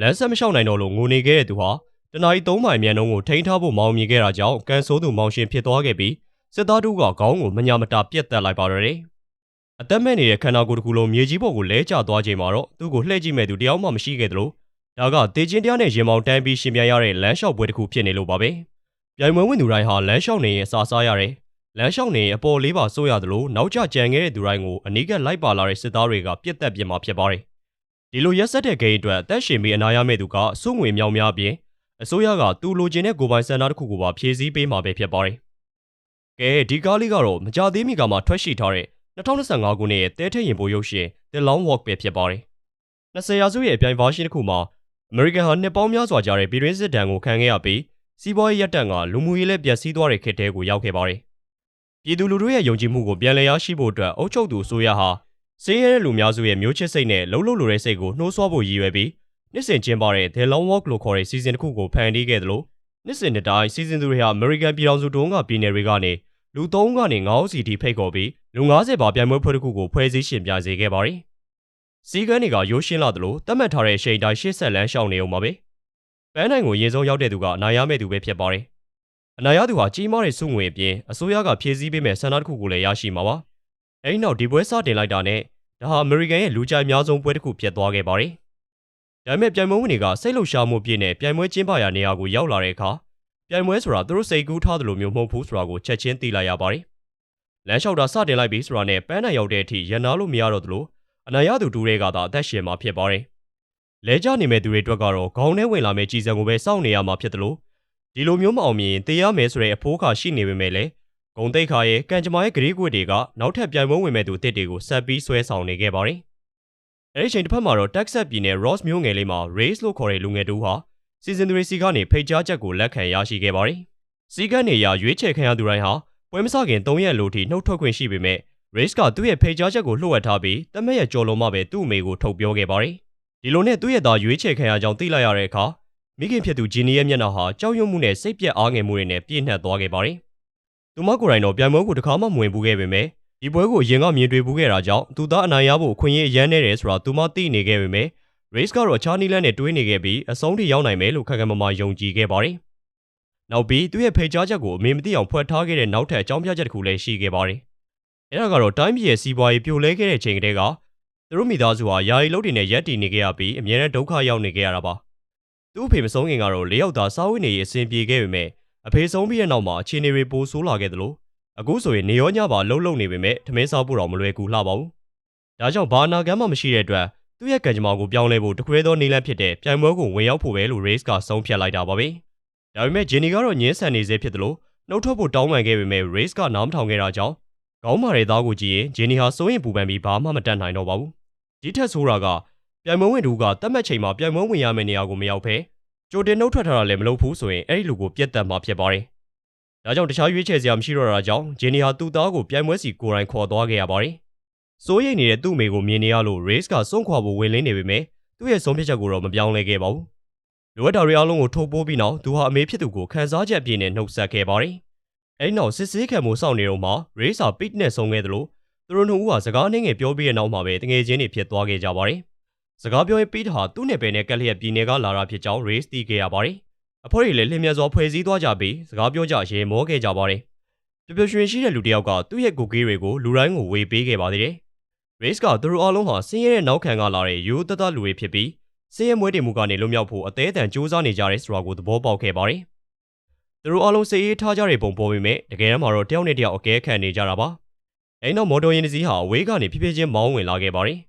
လမ်းဆက်မလျှောက်နိုင်တော့လို့ငိုနေခဲ့တဲ့သူဟာတနအီ3မိုင်မြန်နှုန်းကိုထိန်းထားဖို့မောင်းမြင်ခဲ့တာကြောင့်ကန်ဆိုးသူမောင်ရှင်ဖြစ်သွားခဲ့ပြီးစစ်သားတို့ကခေါင်းကိုမညာမတာပြက်တက်လိုက်ပါတော့တယ်။အသက်မဲ့နေတဲ့ခန္ဓာကိုယ်တစ်ခုလုံးမြေကြီးပေါ်ကိုလဲကျသွားချိန်မှာတော့သူ့ကိုလှည့်ကြည့်မဲ့သူတယောက်မှမရှိခဲ့သလိုဒါကတေချင်းတရားနဲ့ရင်မောင်တန်းပြီးရှင်ပြန်ရတဲ့လမ်းလျှောက်ပွဲတစ်ခုဖြစ်နေလို့ပါပဲ။ပြိုင်ပွဲဝင်သူတိုင်းဟာလမ်းလျှောက်နေရင်အစာစားရတယ်။လမ်းလျှောက်နေရင်အပေါ်လေးပါစိုးရသလိုနောက်ကျကြံခဲ့တဲ့သူတိုင်းကိုအနီးကပ်လိုက်ပါလာတဲ့စစ်သားတွေကပြက်တက်ပြစ်မှာဖြစ်ပါတယ်။ ဒီလိုရက်ဆက်တဲ့ဂိမ်းအတွက်အသက်ရှင်ပြီးအနာရမဲ့သူကစုငွေမြောင်များအပြင်အစိုးရကသူလိုချင်တဲ့ကိုပိုင်စံနာတစ်ခုကိုပါဖြည့်ဆည်းပေးမှာပဲဖြစ်ပါတယ်။ကဲဒီကားလေးကတော့မကြသေးမီကမှထွက်ရှိထားတဲ့2025ခုနှစ်ရဲ့တဲထက်ရင်ပိုရုပ်ရှင် The Long Walk ပဲဖြစ်ပါတယ်။20ရာစုရဲ့အပြိုင်ဘာရှင်တစ်ခုမှာအမေရိကန်ဟာနှစ်ပေါင်းများစွာကြာတဲ့ပြည်တွင်းစစ်ဒဏ်ကိုခံခဲ့ရပြီးစီးပွားရေးရပ်တန့်ကလူမှုရေးလည်းပျက်စီးသွားတဲ့ခေတ်တဲကိုရောက်ခဲ့ပါတယ်။ပြည်သူလူထုရဲ့ယုံကြည်မှုကိုပြန်လည်ရရှိဖို့အတွက်အုပ်ချုပ်သူအစိုးရဟာ စင်းရဲတဲ့လူများစုရဲ့မျိုးချစ်စိတ်နဲ့လှုပ်လှုပ်လိုတဲ့စိတ်ကိုနှိုးဆွဖို့ရည်ရွယ်ပြီးနှစ်စဉ်ကျင်းပတဲ့ The Long Walk လို့ခေါ်တဲ့စီဇန်တစ်ခုကိုဖန်တီးခဲ့သလိုနှစ်စဉ်တစ်တိုင်းစီဇန်သူတွေဟာအမေရိကန်ပြည်ထောင်စုတုံးကပြည်နယ်တွေကနေလူ3ကနေ9ဦးစီထိဖိတ်ခေါ်ပြီးလူ90ပါပြိုင်ပွဲဖွဲ့တစ်ခုကိုဖွဲ့စည်းရှင်ပြစေခဲ့ပါတယ်။စီကန်းတွေကရိုးရှင်းလာသလိုတတ်မှတ်ထားတဲ့အချိန်တိုင်းရှေ့ဆက်လန်းရှောင်နေအောင်ပါပဲ။ပန်းနိုင်ကိုရင်ဆုံးရောက်တဲ့သူကအနာရမဲ့သူပဲဖြစ်ပါတယ်။အနာရသူဟာကြီးမားတဲ့စုငွေအပြင်အစိုးရကဖြည့်ဆည်းပေးမဲ့ဆန္ဒတစ်ခုကိုလည်းရရှိမှာပါ။ အဲဒီနောက်ဒီပွဲစတင်လိုက်တာနဲ့ဒါဟာအမေရိကန်ရဲ့လူကြိုက်များဆုံးပွဲတစ်ခုဖြစ်သွားခဲ့ပါတယ်။ဒါပေမဲ့ပြိုင်ပွဲဝင်တွေကစိတ်လှုပ်ရှားမှုပြည့်နဲ့ပြိုင်ပွဲကျင်းပရာနေရာကိုရောက်လာတဲ့အခါပြိုင်ပွဲဆိုတာသူတို့စိတ်ကူးထားသလိုမျိုးမဟုတ်ဘူးဆိုတာကိုချက်ချင်းသိလိုက်ရပါတယ်။လမ်းလျှောက်တာစတင်လိုက်ပြီဆိုတာနဲ့ပန်းနိုင်ရောက်တဲ့အထိရန်နာလို့မရတော့သလိုအနာရသူတူတွေကသာအသက်ရှင်မှာဖြစ်ပါတယ်။လဲကျနေမဲ့သူတွေအတွက်ကတော့ခေါင်းထဲဝင်လာမဲ့ကြီးစံကိုပဲစောင့်နေရမှာဖြစ်တယ်လို့ဒီလိုမျိုးမအောင်မြင်တေးရမယ်ဆိုတဲ့အဖိုးခါရှိနေပေမဲ့လည်း ဂုံတိတ်ခါရဲ့ကံကြမ္မာရဲ့ဂရီးကွက်တွေကနောက်ထပ်ပြိုင်ပွဲဝင်မဲ့သူအစ်စ်တွေကိုဆက်ပြီးဆွဲဆောင်နေခဲ့ပါတယ်။အဲဒီချိန်တစ်ဖက်မှာတော့ Texas ပြည်နယ် Ross မြို့ငယ်လေးမှာ Race လို့ခေါ်တဲ့လူငယ်တူဟာစီဇန်3စီကနေဖိတ်ကြားချက်ကိုလက်ခံရရှိခဲ့ပါတယ်။စီကန်းနေရရွေးချယ်ခံရသူတိုင်းဟာပွဲမစခင်3ရက်လိုထိနှုတ်ထွက်ခွင့်ရှိပေမဲ့ Race ကသူ့ရဲ့ဖိတ်ကြားချက်ကိုလှုပ်ဝက်ထားပြီးတမက်ရဲ့ကြော်လုံးမှပဲသူ့အမေကိုထုတ်ပြောခဲ့ပါတယ်။ဒီလိုနဲ့သူ့ရဲ့သားရွေးချယ်ခံရကြောင်းသိလိုက်ရတဲ့အခါမိခင်ဖြစ်သူဂျီနီရဲ့မျက်နှာဟာကြောက်ရွံ့မှုနဲ့စိတ်ပြက်အားငယ်မှုတွေနဲ့ပြည့်နှက်သွားခဲ့ပါတယ်။ သူမကိုယ်တိုင်တော့ပြိုင်ပွဲကိုတစ်ခါမှမဝင်ဘူးခဲ့ပေမဲ့ဒီပွဲကိုအရင်ကမြင်တွေ့ဘူးခဲ့တာကြောင့်သူသားအနိုင်ရဖို့အခွင့်အရေးအရန်နေတယ်ဆိုတာသူမသိနေခဲ့ပေမဲ့ race ကတော့ချားနီလန်နဲ့တွေးနေခဲ့ပြီးအဆုံးထိရောက်နိုင်မယ်လို့ခက်ခက်မမယုံကြည်ခဲ့ပါတယ်။နောက်ပြီးသူ့ရဲ့ဖိတ်ကြားချက်ကိုအမေမသိအောင်ဖွက်ထားခဲ့တဲ့နောက်ထပ်အကြောင်းပြချက်တစ်ခုလည်းရှိခဲ့ပါတယ်။အဲဒါကတော့တိုင်းပြည်ရဲ့စီးပွားရေးပြိုလဲခဲ့တဲ့ချိန်ကတည်းကသူတို့မိသားစုဟာယာယီလုပ်တွေနဲ့ရက်တည်နေခဲ့ရပြီးအများနဲ့ဒုက္ခရောက်နေခဲ့ရတာပါ။သူ့အဖေမဆုံးခင်ကတော့လေးယောက်သားစားဝတ်နေရေးအဆင်ပြေခဲ့ပေမဲ့ အဖေဆုံးပြီးတဲ့နောက်မှာအခြေအနေတွေပိုဆိုးလာခဲ့သလိုအခုဆိုရင်နေရောညပါလှုပ်လှုပ်နေပေမဲ့ထမင်းစားဖို့တော့မလွယ်ကူလှပါဘူး။ဒါကြောင့်ဘာနာကမ်းမှမရှိတဲ့အတွက်သူ့ရဲ့ကံကြမ္မာကိုပြောင်းလဲဖို့တခွဲသောနေလန့်ဖြစ်တဲ့ပြိုင်ပွဲကိုဝင်ရောက်ဖို့ပဲလို့ Race ကဆုံးဖြတ်လိုက်တာပါပဲ။ဒါပေမဲ့ Jenny ကတော့ညင်းဆန်နေစေဖြစ်တယ်လို့နှုတ်ထွက်ဖို့တောင်းပန်ခဲ့ပေမဲ့ Race ကနားမထောင်ခဲ့တာကြောင့်ခေါင်းမာတဲ့သားကိုကြည့်ရင် Jenny ဟာစိုးရင်ပူပန်ပြီးဘာမှမတတ်နိုင်တော့ပါဘူး။ဒီထက်ဆိုးတာကပြိုင်ပွဲဝင်သူကတတ်မှတ်ချိန်မှာပြိုင်ပွဲဝင်ရမယ့်နေရာကိုမရောက်ဘဲ ကြိုတင်နှုတ်ထွက်ထားတာလည်းမလုပ်ဘူးဆိုရင်အဲ့ဒီလူကိုပြက်တက်မှာဖြစ်ပါတယ်။ဒါကြောင့်တခြားရွေးချယ်စရာမရှိတော့တာကြောင့်ဂျင်းနီဟာသူ့သားကိုပြိုင်ပွဲစီကိုယ်တိုင်ခေါ်သွားခဲ့ရပါတယ်။စိုးရိမ်နေတဲ့သူ့မိကိုမြင်နေရလို့ Race ကစွန့်ခွာဖို့ဝင်လင်းနေပေမဲ့သူ့ရဲ့ဆုံးဖြတ်ချက်ကိုတော့မပြောင်းလဲခဲ့ပါဘူး။လိုအပ်တာတွေအားလုံးကိုထုတ်ပိုးပြီးနောက်သူဟာအမေဖြစ်သူကိုခန်းစားချက်ပြည့်နဲ့နှုတ်ဆက်ခဲ့ပါတယ်။အဲဒီနောက်စစ်ဆေးခံမှုစောင့်နေတော့မှ Race ဟာ Pete နဲ့ဆုံခဲ့တယ်လို့သူတို့နှစ်ဦးဟာစကားနှင်းငယ်ပြောပြီးတဲ့နောက်မှာပဲတငယ်ချင်းတွေဖြစ်သွားခဲ့ကြပါတယ်။ စကားပြောရင် Pete ဟာသူ့နယ်ပယ်နဲ့ကက်လျက်ပြည်နယ်ကလာတာဖြစ်ကြောင်း Race သိခဲ့ရပါတယ်။အဖိုးတွေလည်းလျင်မြစွာဖွဲ့စည်းသွားကြပြီးစကားပြောကြရေမောခဲ့ကြပါတယ်။ပျော်ပျော်ရွှင်ရှိတဲ့လူတစ်ယောက်ကသူ့ရဲ့ကိုကေးတွေကိုလူတိုင်းကိုဝေပေးခဲ့ပါသေးတယ်။ Race ကသူတို့အားလုံးဟာဆင်းရဲတဲ့နောက်ခံကလာတဲ့ရိုးသက်သက်လူတွေဖြစ်ပြီးဆင်းရဲမွဲတေမှုကနေလွတ်မြောက်ဖို့အသေးအတန်စူးစမ်းနေကြတဲ့ဆိုတာကိုသဘောပေါက်ခဲ့ပါတယ်။သူတို့အားလုံးစိတ်အေးထားကြတဲ့ပုံပေါ်ပေမဲ့တကယ်တမ်းမှာတော့တယောက်နဲ့တယောက်အကဲခတ်နေကြတာပါ။အဲနောက်မော်တော်ယာဉ်တစ်စီးဟာအဝေးကနေဖြည်းဖြည်းချင်းမောင်းဝင်လာခဲ့ပါတယ်။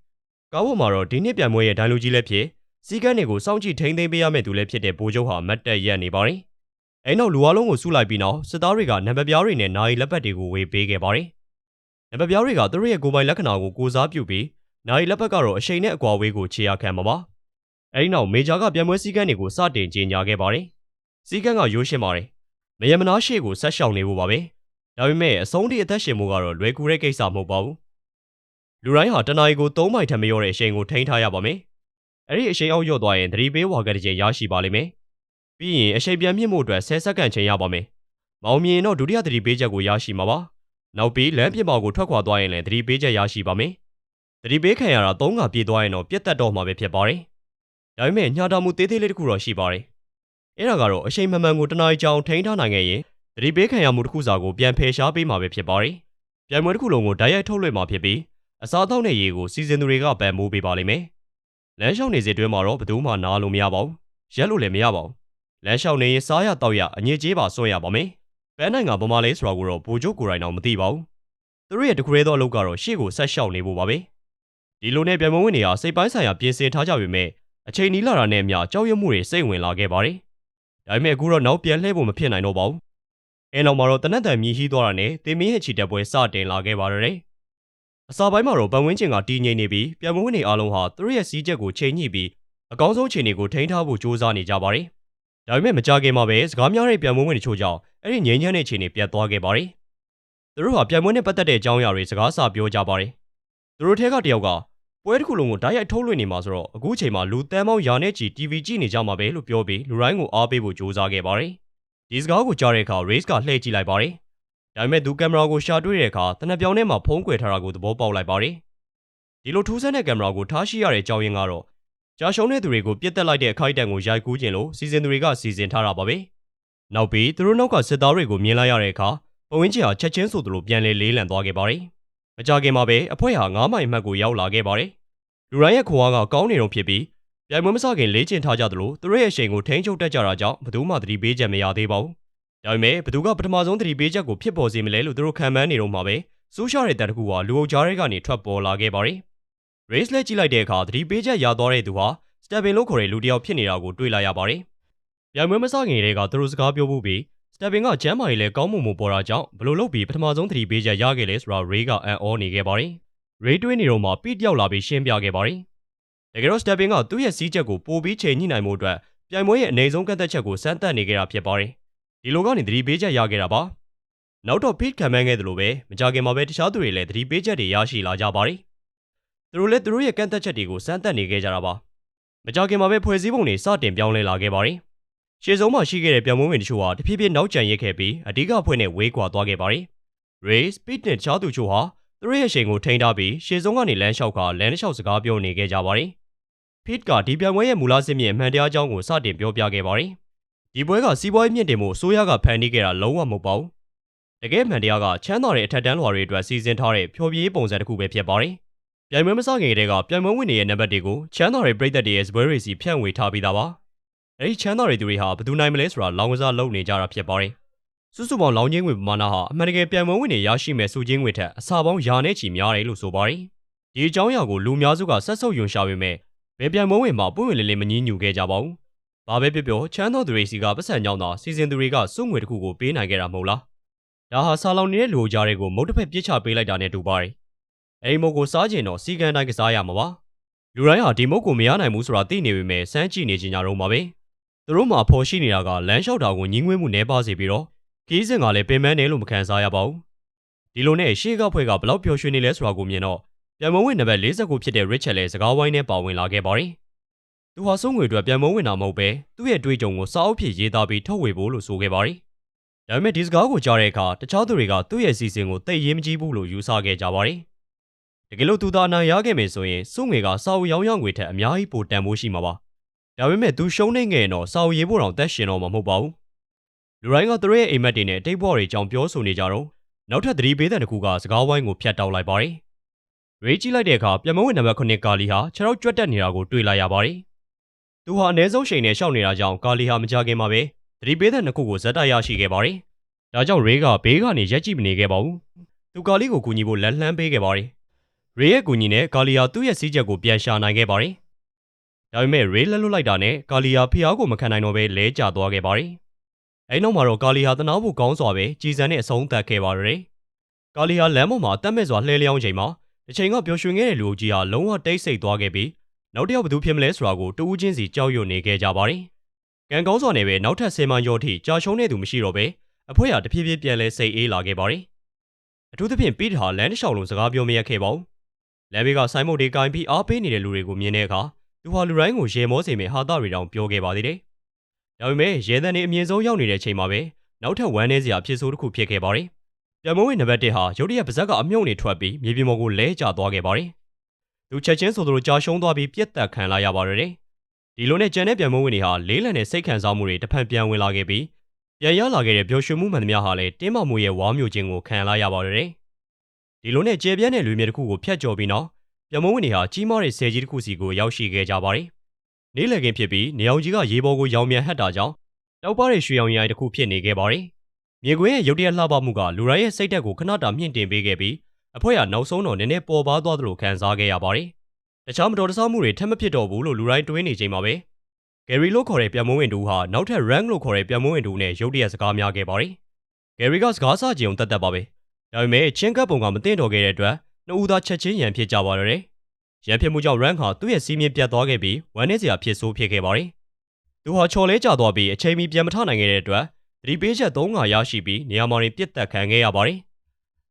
ကားပေါ်မှာတော့ဒီနှစ်ပြန်ပွဲရဲ့ဒိုင်လူကြီးလည်းဖြစ်စီကန်းတွေကိုစောင့်ကြည့်ထိန်းသိမ်းပေးရမယ့်သူလည်းဖြစ်တဲ့ဘိုးချုပ်ဟာမတ်တက်ရက်နေပါတယ်။အဲနောက်လူအလုံးကိုစုလိုက်ပြီးနောက်စစ်သားတွေကနံပါတ်ပြားတွေနဲ့နိုင်လက်ပတ်တွေကိုဝေပေးခဲ့ပါတယ်။နံပါတ်ပြားတွေကသူတို့ရဲ့ကိုယ်ပိုင်လက္ခဏာကိုကိုစားပြုပြီးနိုင်လက်ပတ်ကတော့အချိန်နဲ့အကွာဝေးကိုခြေရာခံမှာပါ။အဲဒီနောက်မေဂျာကပြန်ပွဲစည်းကမ်းတွေကိုစတင်ကြီးညာခဲ့ပါတယ်။စည်းကမ်းကရိုးရှင်းပါတယ်။မယမနာရှေ့ကိုဆက်ရှောင်နေဖို့ပါပဲ။ဒါပေမဲ့အဆုံးထိအသက်ရှင်မှုကတော့လွယ်ကူတဲ့ကိစ္စမဟုတ်ပါဘူး။ လူတိုင်းဟာတနာရီကို3မိုင်ထက်မလျော့တဲ့အချိန်ကိုထိန်းထားရပါမယ်။အဲ့ဒီအချိန်အောက်လျော့သွားရင်သတိပေးဝါကတစ်ချိန်ရရှိပါလိမ့်မယ်။ပြီးရင်အချိန်ပြန်မြင့်မှုအတွက်10စက္ကန့်ချိန်ရပါမယ်။မောင်မြင်တော့ဒုတိယသတိပေးချက်ကိုရရှိမှာပါ။နောက်ပြီးလမ်းပြင်ပေါ်ကိုထွက်ခွာသွားရင်လည်းသတိပေးချက်ရရှိပါမယ်။သတိပေးခံရတာ၃ခါပြေးသွားရင်တော့ပြတ်တက်တော့မှာပဲဖြစ်ပါတယ်။ဒါပေမဲ့ညှာတာမှုသေးသေးလေးတစ်ခုတော့ရှိပါတယ်။အဲ့ဒါကတော့အချိန်မမှန်ကိုတနားကြောင်ထိန်းထားနိုင်ခဲ့ရင်သတိပေးခံရမှုတစ်ခုစာကိုပြန်ဖယ်ရှားပေးမှာပဲဖြစ်ပါတယ်။ပြိုင်ပွဲတစ်ခုလုံးကိုဓာတ်ရိုက်ထုတ်လွှင့်မှာဖြစ်ပြီး အစားအသောက်နဲ့ရေကိုစီစဉ်သူတွေကပံ့ပိုးပေးပါလိမ့်မယ်။လမ်းလျှောက်နေစေတွင်းမှာတော့ဘယ်သူမှနားလို့မရပါဘူး။ရက်လို့လည်းမရပါဘူး။လမ်းလျှောက်နေရင်စားရတောက်ရအငြိကြေးပါစွန့်ရပါမယ်။ဘဲနိုင်ကဗမာလေးဆိုတာကိုတော့ဘိုးကျိုးကိုယ်တိုင်တော့မသိပါဘူး။သူတို့ရဲ့တခုရဲသောအလုပ်ကတော့ရှေ့ကိုဆက်လျှောက်နေဖို့ပါပဲ။ဒီလိုနဲ့ပြိုင်ပွဲဝင်တွေကစိတ်ပိုင်းဆိုင်ရာပြင်ဆင်ထားကြပေမဲ့အချိန်နီးလာတာနဲ့အမျှကြောက်ရွံ့မှုတွေစိတ်ဝင်လာခဲ့ပါတယ်။ဒါပေမဲ့အခုတော့နောက်ပြန်လှည့်ဖို့မဖြစ်နိုင်တော့ပါဘူး။အဲနောက်မှာတော့တနက်တန်မြည်ဟီးသွားတာနဲ့တင်မင်းရဲ့ခြေတက်ပွဲစတင်လာခဲ့ပါတော့တယ်။ အစာပိုင်းမှာတော့ပတ်ဝန်းကျင်ကတည်ငြိမ်နေပြီးပြိုင်ပွဲဝင်တွေအားလုံးဟာသူတို့ရဲ့စီးချက်ကိုချိန်ညှိပြီးအကောင်းဆုံးခြေအနေကိုထိန်းထားဖို့ကြိုးစားနေကြပါတယ်။ဒါပေမဲ့မကြခင်မှာပဲစကားများတဲ့ပြိုင်ပွဲဝင်တချို့ကြောင့်အဲ့ဒီငြိမ်းချမ်းတဲ့ခြေအနေပြတ်သွားခဲ့ပါတယ်။သူတို့ဟာပြိုင်ပွဲနဲ့ပတ်သက်တဲ့အကြောင်းအရာတွေစကားစာပြောကြပါတယ်။သူတို့ထဲကတယောက်ကပွဲတစ်ခုလုံးကိုဓာတ်ရိုက်ထုတ်လွှင့်နေမှာဆိုတော့အခုချိန်မှာလူတန်းပေါင်းရာနဲ့ချီ TV ကြည့်နေကြမှာပဲလို့ပြောပြီးလူတိုင်းကိုအားပေးဖို့ကြိုးစားခဲ့ပါတယ်။ဒီစကားကိုကြားတဲ့အခါ Race ကလှည့်ကြည့်လိုက်ပါတယ်။ ဒါပေမဲ့သူကင်မရာကိုရှာတွေ့တဲ့အခါတနက်ပြောင်ထဲမှာဖုံးကွယ်ထားတာကိုသဘောပေါက်လိုက်ပါတယ်။ဒီလိုထူးဆန်းတဲ့ကင်မရာကိုထားရှိရတဲ့အကြောင်းရင်းကတော့ကြာရှုံးတဲ့သူတွေကိုပြစ်တက်လိုက်တဲ့အခိုက်အတန့်ကိုရိုက်ကူးခြင်းလို့စီစဉ်သူတွေကစီစဉ်ထားတာပါပဲ။နောက်ပြီးသူတို့နောက်ကစစ်သားတွေကိုမြင်လိုက်ရတဲ့အခါပဝင်းချီဟာချက်ချင်းဆိုသလိုပြန်လဲလေးလံသွားခဲ့ပါတယ်။မကြခင်မှာပဲအဖွဲ့ဟာ9မိုင်မှတ်ကိုရောက်လာခဲ့ပါတယ်။လူတိုင်းရဲ့ခွန်အားကကောင်းနေတော့ဖြစ်ပြီးပြိုင်ပွဲမစခင်လေ့ကျင့်ထားကြသလိုသူတို့ရဲ့အချိန်ကိုထိန်းချုပ်တတ်ကြတာကြောင့်ဘယ်သူမှသတိပေးချက်မရသေးပါဘူး။ ဒါပေမဲ့ဘယ်သူကပထမဆုံးသတိပေးချက်ကိုဖြစ်ပေါ်စေမလဲလို့သူတို့ခံမှန်းနေတော့မှာပဲစူးရှာတဲ့တန်တကူဟာလူအုပ်ကြားတွေကနေထွက်ပေါ်လာခဲ့ပါတယ်။ race လက်ကြည့်လိုက်တဲ့အခါသတိပေးချက်ရသွားတဲ့သူဟာစတက်ပင်လို့ခေါ်တဲ့လူတစ်ယောက်ဖြစ်နေတာကိုတွေ့လာရပါတယ်။ပြိုင်ပွဲမစခင်တည်းကသူတို့စကားပြောဖို့ပြီးစတက်ပင်ကကျမ်းမာရေးလဲကောင်းမှုမပေါ်တာကြောင့်ဘလို့လုပ်ပြီးပထမဆုံးသတိပေးချက်ရခဲ့လဲဆိုတာ Ray ကအံ့ဩနေခဲ့ပါတယ်။ Ray တွေးနေတော့မှ Pete ရောက်လာပြီးရှင်းပြခဲ့ပါတယ်။တကယ်တော့ Stepping ကသူ့ရဲ့စီးချက်ကိုပိုပြီးချိန်ညှိနိုင်မှုအတွက်ပြိုင်ပွဲရဲ့အနေဆုံးကန့်သက်ချက်ကိုစမ်းသပ်နေခဲ့တာဖြစ်ပါတယ်။ ဒီလိုကနေသတိပေးချက်ရခဲ့တာပါ။နောက်တော့ Pete ခံမှန်းခဲ့သလိုပဲမကြခင်မှာပဲတခြားသူတွေလည်းသတိပေးချက်တွေရရှိလာကြပါတယ်။သူတို့လည်းသူတို့ရဲ့ကန့်သက်ချက်တွေကိုစမ်းသပ်နေခဲ့ကြတာပါ။မကြခင်မှာပဲဖွဲ့စည်းပုံတွေစတင်ပြောင်းလဲလာခဲ့ပါတယ်။ရှေ့ဆုံးမှာရှိခဲ့တဲ့ပြိုင်ပွဲဝင်တချို့ဟာတဖြည်းဖြည်းနောက်ကျန်ရစ်ခဲ့ပြီးအဓိကဖွဲ့နဲ့ဝေးကွာသွားခဲ့ပါတယ်။ Ray, Speed နဲ့တခြားသူချို့ဟာသူတို့ရဲ့ချိန်ကိုထိန်းထားပြီးရှေ့ဆုံးကနေလမ်းလျှောက်ကလမ်းတစ်လျှောက်စကားပြောနေခဲ့ကြပါတယ်။ Pete ကဒီပြိုင်ပွဲရဲ့မူလစစ်မြင့်အမှန်တရားအကြောင်းကိုစတင်ပြောပြခဲ့ပါတယ်။ ဒီပွဲကစီးပွားရေးမြင့်တင်မှုအစိုးရကဖန်တီးခဲ့တာလုံးဝမဟုတ်ပါဘူး။တကယ်မှန်တရားကချမ်းသာတဲ့အထက်တန်းလွှာတွေအတွက်စီစဉ်ထားတဲ့ဖျော်ဖြေရေးပုံစံတစ်ခုပဲဖြစ်ပါတယ်။ပြိုင်ပွဲမစခင်တည်းကပြိုင်ပွဲဝင်တွေရဲ့နံပါတ်တွေကိုချမ်းသာတဲ့ပြည်သက်တွေရဲ့စပွဲတွေစီဖြန့်ဝေထားပြီးသားပါ။အဲဒီချမ်းသာတဲ့သူတွေဟာဘယ်သူနိုင်မလဲဆိုတာလောင်ကစားလုပ်နေကြတာဖြစ်ပါတယ်။စုစုပေါင်းလောင်ချင်းငွေပမာဏဟာအမှန်တကယ်ပြိုင်ပွဲဝင်တွေရရှိမဲ့စုချင်းငွေထက်အဆပေါင်းရာနဲ့ချီများတယ်လို့ဆိုပါတယ်။ဒီအကြောင်းအရာကိုလူများစုကဆက်ဆုပ်ယွန်ရှာပေမဲ့ဘယ်ပြိုင်ပွဲဝင်မှာပွင့်ဝင်လေးလေးမငြင်းညူခဲ့ကြပါဘူး။ ဘာပဲပြောပြောချမ်းသာသူတွေစီကပတ်စံကြောင်းသာစီစဉ်သူတွေကစုငွေတစ်ခုကိုပေးနိုင်ခဲ့တာမဟုတ်လား။ဒါဟာဆာလောင်နေတဲ့လူကြားတွေကိုမုတ်တစ်ဖက်ပြစ်ချပေးလိုက်တာနဲ့တူပါတယ်။အဲဒီမုတ်ကိုစားကျင်တော့စီကံတိုင်းကစားရမှာပါ။လူတိုင်းဟာဒီမုတ်ကိုမရနိုင်ဘူးဆိုတာသိနေပေမဲ့စမ်းကြည့်နေကြကြတော့မှာပဲ။သူတို့မှာဖော်ရှိနေတာကလမ်းလျှောက်တာကိုညှင်းငွေးမှုနှဲပါစေပြီးတော့ခီးစဉ်ကလည်းပင်ပန်းတယ်လို့မခံစားရပါဘူး။ဒီလိုနဲ့ရှေ့ကဖွဲ့ကဘလောက်ပျော်ရွှင်နေလဲဆိုတာကိုမြင်တော့ပြန်မဝင်နံပါတ်49ဖြစ်တဲ့ Richard လည်းစကားဝိုင်းနဲ့ပါဝင်လာခဲ့ပါတယ်။ သူဟာစုံငွေအတွက်ပြန်မဝင်တာမဟုတ်ပဲသူ့ရဲ့တွေးကြုံကိုစာအုပ်ဖြစ်ရေးသားပြီးထုတ်ဝေဖို့လို့ဆိုခဲ့ပါတယ်။ဒါပေမဲ့ဒီစကားကိုကြားတဲ့အခါတခြားသူတွေကသူ့ရဲ့စီစဉ်ကိုတိတ်ရေးမကြီးဘူးလို့ယူဆခဲ့ကြပါတယ်။တကယ်လို့သူသာအနိုင်ရခဲ့မယ်ဆိုရင်စုငွေကစာအုပ်ရောင်းရောင်းငွေထက်အများကြီးပိုတန်ဖိုးရှိမှာပါ။ဒါပေမဲ့သူရှုံးနေငယ်ရင်တော့စာအုပ်ရေးဖို့တောင်တက်ရှင်တော့မှာမဟုတ်ပါဘူး။လူတိုင်းကသူတို့ရဲ့အိမ်မက်တွေနဲ့တိတ်ဘော်တွေကြောင်ပြောဆိုနေကြတော့နောက်ထပ်သတိပေးတဲ့တစ်ခုကစကားဝိုင်းကိုဖျက်တောက်လိုက်ပါတယ်။ရေးကြည့်လိုက်တဲ့အခါပြမဝင်နံပါတ်9ကာလီဟာခြေထောက်ကျွတ်တက်နေတာကိုတွေ့လိုက်ရပါတယ်။ သူဟာအ ਨੇ ဆုံးချိန်နဲ့ရှောက်နေတာကြောင့်ကာလီဟာမကြခင်မှာပဲသတိပေးတဲ့နှစ်ခုကိုဇက်တိုက်ရရှိခဲ့ပါတယ်။ဒါကြောင့်ရေးကဘေးကနေရက်ကြည့်မနေခဲ့ပါဘူး။သူကာလီကိုကူညီဖို့လက်လှမ်းပေးခဲ့ပါတယ်။ရေးရဲ့ကူညီနဲ့ကာလီဟာသူ့ရဲ့စီးချက်ကိုပြန်ရှာနိုင်ခဲ့ပါတယ်။ဒါပေမဲ့ရေးလက်လွတ်လိုက်တာနဲ့ကာလီဟာဖျားကိုမခံနိုင်တော့ဘဲလဲကျသွားခဲ့ပါတယ်။အဲနောက်မှာတော့ကာလီဟာတနာဖို့ကောင်းစွာပဲကြည်စံနဲ့အဆုံးသတ်ခဲ့ပါတယ်။ကာလီဟာလမ်းပေါ်မှာတတ်မဲ့စွာလှဲလျောင်းချိန်မှာတစ်ချိန်ကပျော်ရွှင်ခဲ့တဲ့လူကြီးဟာလုံးဝတိတ်ဆိတ်သွားခဲ့ပြီး နောက်တစ်ယောက်ဘယ်သူဖြစ်မလဲဆိုတာကိုတူးချင်းစီကြောက်ရွံ့နေခဲ့ကြပါတယ်။ကံကောင်းစွာနဲ့ပဲနောက်ထပ်ဆယ်မိုင်ကျော်ထိကြာရှုံးနေသူမရှိတော့ပဲအဖွဲဟာတဖြည်းဖြည်းပြန်လဲစိတ်အေးလာခဲ့ပါတယ်။အထူးသဖြင့်ပီတာဟာလမ်းတစ်လျှောက်လုံးစကားပြောမရခဲ့ပါဘူး။လမ်းဘေးကဆိုင်းမုတ်တွေကင်ပြီးအားပေးနေတဲ့လူတွေကိုမြင်တဲ့အခါသူဟာလူတိုင်းကိုရေမောစေမယ့်ဟာသတွေတောင်ပြောခဲ့ပါသေးတယ်။ဒါပေမဲ့ရဲတန်းနေအမြင့်ဆုံးရောက်နေတဲ့ချိန်မှာပဲနောက်ထပ်ဝမ်းနည်းစရာဖြစ်ဆိုးတစ်ခုဖြစ်ခဲ့ပါတယ်။ပြမဝင်နံပါတ်1ဟာရုတ်တရက်ပါဇက်ကအမြုံနေထွက်ပြီးမြေပြင်ပေါ်ကိုလဲကျသွားခဲ့ပါတယ်။ သူချက်ချင်းဆိုသလိုကြာရှုံးသွားပြီးပြက်တက်ခံလာရပါတယ်။ဒီလိုနဲ့ကြံတဲ့ပြန်မဝင်တွေဟာလေးလံတဲ့စိတ်ခံစားမှုတွေတစ်ဖန်ပြန်ဝင်လာခဲ့ပြီးပြန်ရလာခဲ့တဲ့ပျော်ရွှင်မှုမှန်သမျှဟာလည်းတင်းမောင်မှုရဲ့ဝါမျိုးခြင်းကိုခံလာရပါတယ်ဒီလိုနဲ့ကျေပြန့်တဲ့လူမျိုးတစ်ခုကိုဖျက်ကျော်ပြီးနောက်ပြန်မဝင်တွေဟာကြီးမားတဲ့ဆယ်ကြီးတစ်ခုစီကိုရောက်ရှိခဲ့ကြပါတယ်နေ့လည်ခင်းဖြစ်ပြီးနေအောင်ကြီးကရေပေါ်ကိုရောင်မြန်ဟတ်တာကြောင့်တောက်ပတဲ့ရွှေရောင်ရိုင်တစ်ခုဖြစ်နေခဲ့ပါတယ်မြေကွင်းရဲ့ရုတ်တရက်လှပမှုကလူရိုင်းရဲ့စိတ်ဓာတ်ကိုခဏတာမြင့်တင်ပေးခဲ့ပြီး အဖွဲ့ကနောက်ဆုံးတော့နည်းနည်းပေါ်ပါသွားသလိုခံစားခဲ့ရပါတယ်တခြားမတော်တဆမှုတွေထပ်မဖြစ်တော့ဘူးလို့လူရိုင်းတွေးနေချိန်မှာပဲဂယ်ရီလို့ခေါ်တဲ့ပြန်မဝင်တူဟာနောက်ထပ် rank လို့ခေါ်တဲ့ပြန်မဝင်တူနဲ့ရုတ်တရက်စကားများခဲ့ပါတယ်ဂယ်ရီကစကားစကြုံတက်တက်ပါပဲဒါပေမဲ့ချင်းကပ်ပုံကမသိတော့ခဲ့တဲ့အတွက်နှစ်ဦးသားချက်ချင်းရန်ဖြစ်ကြပါတော့တယ်ရန်ဖြစ်မှုကြောင့် rank ဟာသူ့ရဲ့စီးမြင်ပြတ်သွားခဲ့ပြီးဝမ်းနည်းစရာဖြစ်ဆိုးဖြစ်ခဲ့ပါတယ်သူဟာချော်လဲကျသွားပြီးအချိန်မီပြန်မထနိုင်ခဲ့တဲ့အတွက်သတိပေးချက်၃ခါရရှိပြီးနေရာမှာတွင်ပြစ်တက်ခံခဲ့ရပါတယ်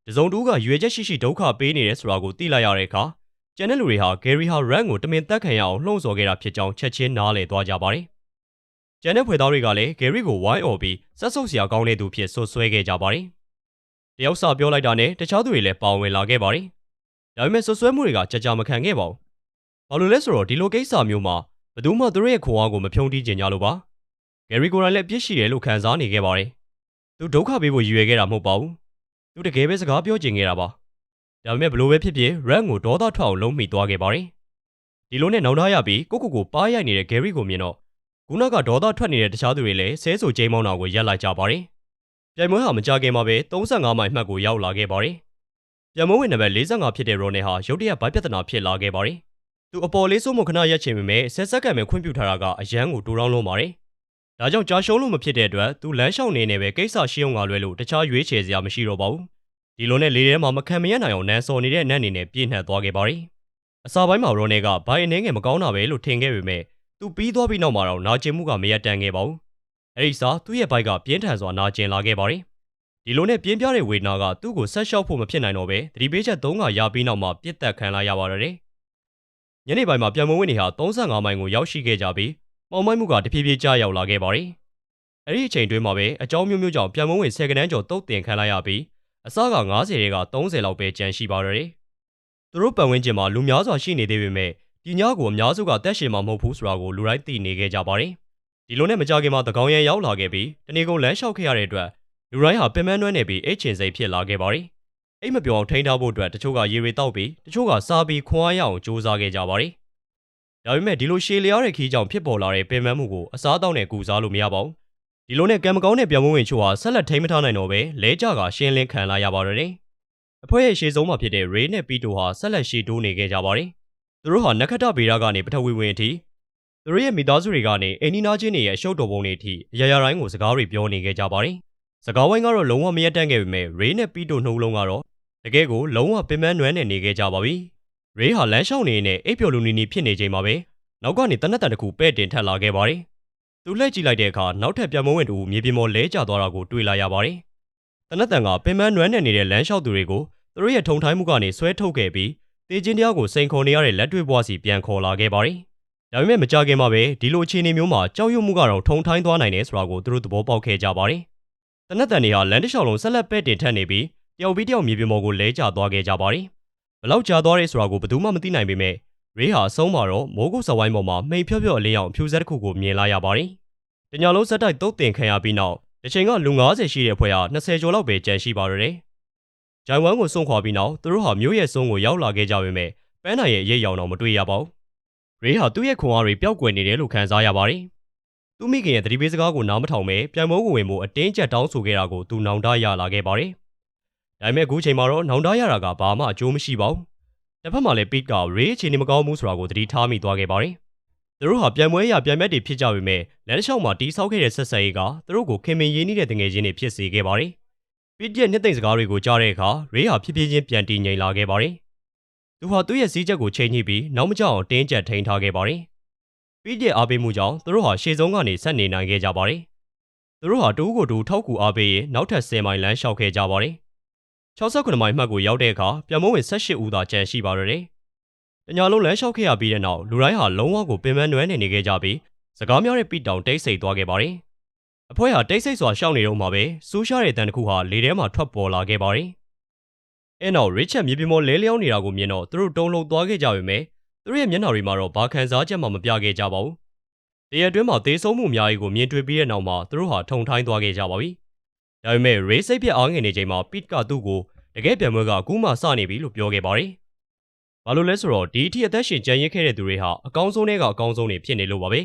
တစုံတူးကရွေချက်ရှိရှိဒုက္ခပေးနေတယ်ဆိုတာကိုသိလိုက်ရတဲ့အခါကျန်တဲ့လူတွေဟာဂယ်ရီဟာ rank ကိုတမင်တက်ခံရအောင်လှုံ့ဆော်ခဲ့တာဖြစ်ကြောင်းချက်ချင်းနားလည်သွားကြပါတယ်ကျန်တဲ့ဖွယ်သားတွေကလည်းဂယ်ရီကိုဝိုင်းអော်ပြီးဆက်ဆုပ်စရာကောင်းတဲ့သူဖြစ်ဆွဆွဲခဲ့ကြပါတယ်တယောက်စာပြောလိုက်တာနဲ့တခြားသူတွေလည်းပါဝင်လာခဲ့ပါတယ်ဒါပေမဲ့ဆွဆွဲမှုတွေကကြကြမခံခဲ့ပါဘူးဘာလို့လဲဆိုတော့ဒီလိုကိစ္စမျိုးမှာဘယ်သူမှသူတို့ရဲ့ခွန်အားကိုမဖြုံးတီးကြင်ကြလို့ပါဂယ်ရီကိုယ်တိုင်လည်းအပြစ်ရှိတယ်လို့ခံစားနေခဲ့ပါတယ်သူဒုက္ခပေးဖို့ရည်ရွယ်ခဲ့တာမဟုတ်ပါဘူး သူတကယ်ပဲစကားပြောချင်ခဲ့တာပါဒါပေမဲ့ဘလို့ပဲဖြစ်ဖြစ် Red ကိုဒေါသထွက်အောင်လုံးမိသွားခဲ့ပါတယ်ဒီလိုနဲ့နောက်သားရပြီးကိုကိုကိုပါးရိုက်နေတဲ့ Gary ကိုမြင်တော့ခုနကဒေါသထွက်နေတဲ့တခြားသူတွေလည်းဆဲဆူကျိမ်းမောင်းတာကိုရက်လိုက်ကြပါတယ်ပြိုင်ပွဲဟာမကြခင်မှာပဲ35မိုင်မှတ်ကိုရောက်လာခဲ့ပါတယ်ပြိုင်ပွဲဝင်နံပါတ်45ဖြစ်တဲ့ Ronald ဟာရုတ်တရက်ဗိုက်ပြဿနာဖြစ်လာခဲ့ပါတယ်သူအပေါ်လေးစိုးမခဏရက်ချင်ပေမဲ့ဆက်ဆက်ကံပဲခွင့်ပြုထားတာကအရန်ကိုတူတောင်းလုံးပါတယ် ဒါကြောင့်ကြာရှုံးလို့မဖြစ်တဲ့အတွက်သူလမ်းလျှောက်နေနေပဲကိစ္စရှင်းအောင်ကလွဲလို့တခြားရွေးချယ်စရာမရှိတော့ပါဘူးဒီလိုနဲ့လေထဲမှာမခံမရနိုင်အောင်နန်းစော်နေတဲ့နန်းနေနဲ့ပြည့်နှက်သွားခဲ့ပါတယ်အစာပိုင်းမှာရောနယ်ကဘိုင်အနေငယ်မကောင်းတာပဲလို့ထင်ခဲ့ပေမဲ့သူပြီးသွားပြီးနောက်မှာတော့နာကျင်မှုကမရတန်ခဲ့ပါဘူးအဲဒီစားသူ့ရဲ့ဘိုက်ကပြင်းထန်စွာနာကျင်လာခဲ့ပါတယ်ဒီလိုနဲ့ပြင်းပြတဲ့ဝေဒနာကသူ့ကိုဆက်လျှောက်ဖို့မဖြစ်နိုင်တော့ပဲသတိပေးချက်၃ခါရပြီးနောက်မှာပြစ်တက်ခံလာရပါတော့တယ်ညနေပိုင်းမှာပြန်မဝင်နေဟာ35မိုင်ကိုရောက်ရှိခဲ့ကြပြီး မောင်မိုက်မှုကတဖြည်းဖြည်းကျရောက်လာခဲ့ပါတယ်အဲ့ဒီအချိန်တွင်းမှာပဲအကြောင်းမျိုးမျိုးကြောင့်ပြန်မဝင်ဆယ်ကနန်းကျော်တုတ်တင်ခံလိုက်ရပြီးအစက90ရဲက30လောက်ပဲကျန်ရှိပါတော့တယ်။သူတို့ပတ်ဝန်းကျင်မှာလူများစွာရှိနေသေးပေမဲ့ဒီညကိုအများစုကတက်ရှင်မှာမဟုတ်ဘူးဆိုတာကိုလူတိုင်းသိနေခဲ့ကြပါတယ်။ဒီလိုနဲ့မကြခင်မှာသကောင်ရန်ရောက်လာခဲ့ပြီးတနေကုန်လမ်းလျှောက်ခဲ့ရတဲ့အတွက်လူတိုင်းဟာပင်မနှွဲနေပြီးအိတ်ချင်စိတ်ဖြစ်လာခဲ့ပါတယ်။အိတ်မပြောအောင်ထိန်းထားဖို့အတွက်တချို့ကရေရီတောက်ပြီးတချို့ကစားပြီးခွန်အားရအောင်စူးစမ်းခဲ့ကြပါတယ်။ ဒါပေမဲ့ဒီလိုရှည်လျားတဲ့ခီးကြောင့်ဖြစ်ပေါ်လာတဲ့ပင်မမှုကိုအစားအသောက်နဲ့ကူစားလို့မရပါဘူး။ဒီလိုနဲ့ကံမကောင်းတဲ့ပြောင်းမဝင်ချို့ဟာဆက်လက်ထိန်းမထားနိုင်တော့ပဲလဲကြကရှင်းလင်းခံလာရပါတော့တယ်။အဖွဲ့ရဲ့ရှေ့ဆုံးမှာဖြစ်တဲ့ Ray နဲ့ Pito ဟာဆက်လက်ရှေ့တိုးနေခဲ့ကြပါတယ်။သူတို့ဟာနက္ခတ္တဗေဒကနေပထဝီဝင်အထိသူတို့ရဲ့မိသားစုတွေကနေအိမ်နီးနားချင်းတွေရဲ့အရှုပ်တော်ပုံတွေအထိအရာရာတိုင်းကိုစကားတွေပြောနေခဲ့ကြပါတယ်။စကားဝိုင်းကတော့လုံးဝမရက်တန့်ခဲ့ပေမဲ့ Ray နဲ့ Pito နှုတ်လုံးကတော့တကယ်ကိုလုံးဝပင်ပန်းနွမ်းနေနေခဲ့ကြပါပြီ။ Ray ဟာလမ်းလျှောက်နေနေအိပ်ပျော်လူနီနီဖြစ်နေချိန်မှာပဲနောက်ကနေတနက်တန်တစ်ခုပဲ့တင်ထက်လာခဲ့ပါတယ်။သူလှည့်ကြည့်လိုက်တဲ့အခါနောက်ထပ်ပြန်မဝင်တူမြေပြင်ပေါ်လဲကျသွားတာကိုတွေ့လာရပါတယ်။တနက်တန်ကပင်ပန်းနွမ်းနေနေတဲ့လမ်းလျှောက်သူတွေကိုသူတို့ရဲ့ထုံထိုင်းမှုကနေဆွဲထုတ်ခဲ့ပြီးတေချင်းတရားကိုစိန်ခေါ်နေရတဲ့လက်တွေ့ဘဝစီပြန်ခေါ်လာခဲ့ပါတယ်။ဒါပေမဲ့မကြခင်မှာပဲဒီလိုအခြေအနေမျိုးမှာကြောက်ရွံ့မှုကတော့ထုံထိုင်းသွားနိုင်တယ်ဆိုတာကိုသူတို့သဘောပေါက်ခဲ့ကြပါတယ်။တနက်တန်တွေဟာလမ်းတစ်လျှောက်လုံးဆက်လက်ပဲ့တင်ထက်နေပြီးတယောက်ပြီးတယောက်မြေပြင်ပေါ်ကိုလဲကျသွားခဲ့ကြပါတယ်။ ဘလောက်ကြာသွားရဲဆိုတာကိုဘယ်သူမှမသိနိုင်ပေမဲ့ရေးဟာအဆုံးမှာတော့မိုးကုတ်စဝိုင်းပေါ်မှာမိန်ဖြော့ဖြော့အလင်းအောင်ဖြူစက်တစ်ခုကိုမြင်လာရပါတယ်။တညာလုံးစက်တိုက်တုတ်တင်ခံရပြီးနောက်တစ်ချိန်ကလူ90ရှိတဲ့ဖွဲ့ဟာ20ကျော်လောက်ပဲကျန်ရှိပါတော့တယ်။ဂျိုင်ဝမ်ကိုစွန့်ခွာပြီးနောက်သူတို့ဟာမြို့ရဲ့စုံကိုရောက်လာခဲ့ကြပေမဲ့ပန်းနိုင်ရဲ့ရိပ်ရောင်တော့မတွေ့ရပါဘူး။ရေးဟာသူ့ရဲ့ခွန်အားတွေပျောက်ကွယ်နေတယ်လို့ခံစားရပါတယ်။သူမိခင်ရဲ့သတိပေးစကားကိုနားမထောင်ပဲပြန်မိုးကိုဝင်မှုအတင်းကျပ်တောင်းဆိုခဲ့တာကိုသူနောင်တရလာခဲ့ပါတယ်။ ဒါပေမဲ့အခုချိန်မှာတော့နောင်တရတာကဘာမှအကျိုးမရှိပါဘူး။တစ်ဖက်မှာလည်း Pete က Ray အခြေအနေမကောင်းဘူးဆိုတာကိုသတိထားမိသွားခဲ့ပါတယ်။သူတို့ဟာပြန်ပွဲရပြန်မဲ့တွေဖြစ်ကြပေမဲ့လမ်းတစ်လျှောက်မှာတီးဆောက်ခဲ့တဲ့ဆက်ဆက်ရေးကသူတို့ကိုခင်မင်ရင်းနှီးတဲ့တငယ်ချင်းတွေဖြစ်စေခဲ့ပါတယ်။ Pete ရဲ့နှစ်သိမ့်စကားတွေကိုကြားတဲ့အခါ Ray ဟာဖြည်းဖြည်းချင်းပြန်တည်ငြိမ်လာခဲ့ပါတယ်။သူဟာသူ့ရဲ့စည်းချက်ကိုချိန်ညှိပြီးနောက်မကျအောင်တင်းကျပ်ထိန်းထားခဲ့ပါတယ်။ Pete ရဲ့အားပေးမှုကြောင့်သူတို့ဟာရှေ့ဆုံးကနေဆက်နေနိုင်ခဲ့ကြပါတယ်။သူတို့ဟာတူးကိုတူထောက်ကူအားပေးရင်နောက်ထပ်10မိုင်လမ်းလျှောက်ခဲ့ကြပါတယ်။ 69မိုင်မှတ်ကိုရောက်တဲ့အခါပြန်မဝင်18ဦးသာကျန်ရှိပါတော့တယ်။တညာလုံးလမ်းလျှောက်ခဲ့ရပြီးတဲ့နောက်လူတိုင်းဟာလုံးဝကိုပင်ပန်းနွမ်းနေနေခဲ့ကြပြီးစကားများတဲ့ပီတောင်တိတ်ဆိတ်သွားခဲ့ပါတယ်။အဖွဲဟာတိတ်ဆိတ်စွာရှောက်နေတော့မှပဲစူးရှားတဲ့တန်တစ်ခုဟာလေထဲမှာထွက်ပေါ်လာခဲ့ပါတယ်။အဲနောက်ရစ်ချက်မြေပြင်ပေါ်လဲလျောင်းနေတာကိုမြင်တော့သူတို့တုံ့လုံသွားခဲ့ကြပေမဲ့သူတို့ရဲ့မျက်နှာတွေမှာတော့ဘာခံစားချက်မှမပြခဲ့ကြပါဘူးရက်အတွင်းမှာသေဆုံးမှုအများကြီးကိုမြင်တွေ့ပြီးတဲ့နောက်မှာသူတို့ဟာထုံထိုင်းသွားခဲ့ကြပါပြီ။ ဒါပေမဲ့ Ray စိတ်ပြအားငယ်နေချိန်မှာ Pete ကသူ့ကိုတကယ်ပြန်ပွဲကအခုမှစနေပြီလို့ပြောခဲ့ပါတယ်။ဘာလို့လဲဆိုတော့ဒီအထိအသက်ရှင်ကြံရစ်ခဲ့တဲ့သူတွေဟာအကောင်းဆုံးတွေကအကောင်းဆုံးတွေဖြစ်နေလို့ပါပဲ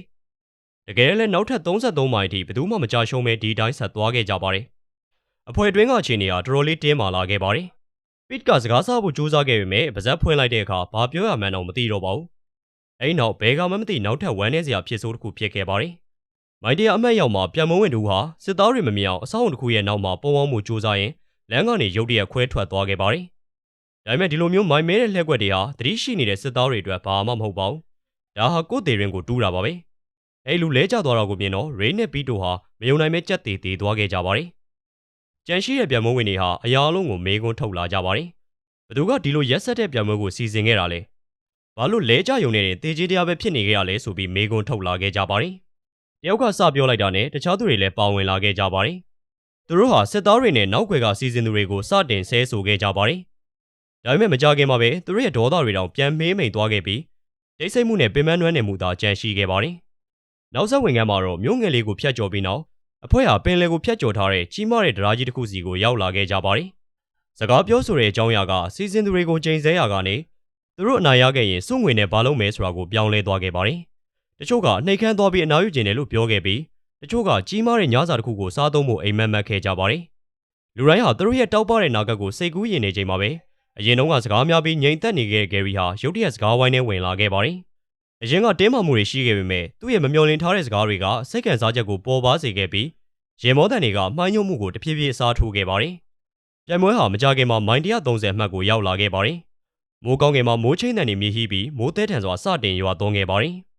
။တကယ်လည်းနောက်ထပ်33မိုင်အထိဘယ်သူမှမကြရှုံးပဲဒီတိုင်းဆက်သွားခဲ့ကြပါတယ်။အဖွဲတွင်းကအခြေအနေဟာတော်တော်လေးတင်းမာလာခဲ့ပါတယ်။ Pete ကစကားဆဖို့ကြိုးစားခဲ့ပေမဲ့ပါဇက်ဖွင့်လိုက်တဲ့အခါဘာပြောရမှန်းတော့မသိတော့ပါဘူး။အဲဒီနောက်ဘယ်ကမှမသိနောက်ထပ်ဝမ်းနည်းစရာဖြစ်ဆိုးတစ်ခုဖြစ်ခဲ့ပါတယ်။ မိုင်းတရာအမတ်ရောက်မှာပြန်မဝင်သူဟာစစ်သားတွေမမြင်အောင်အဆောက်အုံတစ်ခုရဲ့နောက်မှာပုံအောင်မှုကြိုးစားရင်လမ်းကနေရုတ်တရက်ခွဲထွက်သွားခဲ့ပါတယ်။ဒါပေမဲ့ဒီလိုမျိုးမိုင်းမဲတဲ့လှက်ွက်တွေဟာတတိရှိနေတဲ့စစ်သားတွေအတွက်ဘာမှမဟုတ်ပါဘူး။ဒါဟာကိုယ်သေးရင်ကိုတူးတာပါပဲ။အဲလူလဲကျသွားတာကိုမြင်တော့ရိန်းနဲ့ပီတိုဟာမယုံနိုင်မဲကြက်သေးသေးသွားခဲ့ကြပါတယ်။ကြံရှိတဲ့ပြန်မဝင်တွေဟာအရာအလုံးကိုမေးခွန်းထုတ်လာကြပါတယ်။ဘသူကဒီလိုရက်ဆက်တဲ့ပြန်မကိုစီစဉ်ခဲ့တာလဲ။ဘာလို့လဲကျယုံနေတဲ့တေကြီးတရားပဲဖြစ်နေခဲ့ရလဲဆိုပြီးမေးခွန်းထုတ်လာခဲ့ကြပါတယ်။ တယောက်ကစပြောလိုက်တာနဲ့တခြားသူတွေလည်းပါဝင်လာခဲ့ကြပါတယ်။သူတို့ဟာစစ်သားတွေနဲ့နောက်ွယ်ကစီစဉ်သူတွေကိုစတင်ဆဲဆိုခဲ့ကြပါတယ်။ဒါပေမဲ့မကြခင်မှာပဲသူတို့ရဲ့ဒေါသတွေတောင်ပြန်မေးမိန်သွားခဲ့ပြီးတိတ်ဆိတ်မှုနဲ့ပင်ပန်းနွမ်းနယ်မှုသာကြန့်ရှိခဲ့ပါတယ်။နောက်ဆက်ဝင်ကမ်းမှာတော့မြို့ငယ်လေးကိုဖျက်ကျော်ပြီးနောက်အဖွဲ့ဟာပင်လယ်ကိုဖျက်ကျော်ထားတဲ့ကြီးမားတဲ့ဒရာကြီးတစ်ခုစီကိုရောက်လာခဲ့ကြပါတယ်။စကားပြောဆိုတဲ့အကြောင်းအရာကစီစဉ်သူတွေကိုချိန်ဆရာကနေသူတို့အနာရခဲ့ရင်စုငွေနဲ့ဘာလုပ်မယ်ဆိုတာကိုပြောင်းလဲသွားခဲ့ပါတယ်။ တချို့ကနှိတ်ခမ်းသွားပြီးအနာယူကျင်တယ်လို့ပြောခဲ့ပြီးတချို့ကကြီးမားတဲ့ညစာတစ်ခုကိုစားသုံးဖို့အိမ်မက်မက်ခဲ့ကြပါတယ်။လူတိုင်းဟာသူတို့ရဲ့တောက်ပတဲ့နာဂတ်ကိုစိတ်ကူးရင်နေချိန်မှာပဲအရင်တုန်းကစကားများပြီးငြိမ်သက်နေခဲ့တဲ့ဂယ်ရီဟာရုတ်တရက်စကားဝိုင်းနဲ့ဝင်လာခဲ့ပါတယ်။အရင်ကတင်းမာမှုတွေရှိခဲ့ပေမဲ့သူ့ရဲ့မမျှော်လင့်ထားတဲ့စကားတွေကစိတ်ခံစားချက်ကိုပေါ်ပါစေခဲ့ပြီးရေမောတန်တွေကမှိုင်းညွတ်မှုကိုတဖြည်းဖြည်းအစားထိုးခဲ့ပါတယ်။ပြိုင်ပွဲဟာမကြခင်မှာမိုင်130အမှတ်ကိုရောက်လာခဲ့ပါတယ်။မိုးကောင်းကင်မှာမိုးချင်းတန်တွေမြည်ဟီးပြီးမိုးသဲထန်စွာစတင်ရွာသွန်းခဲ့ပါတယ်။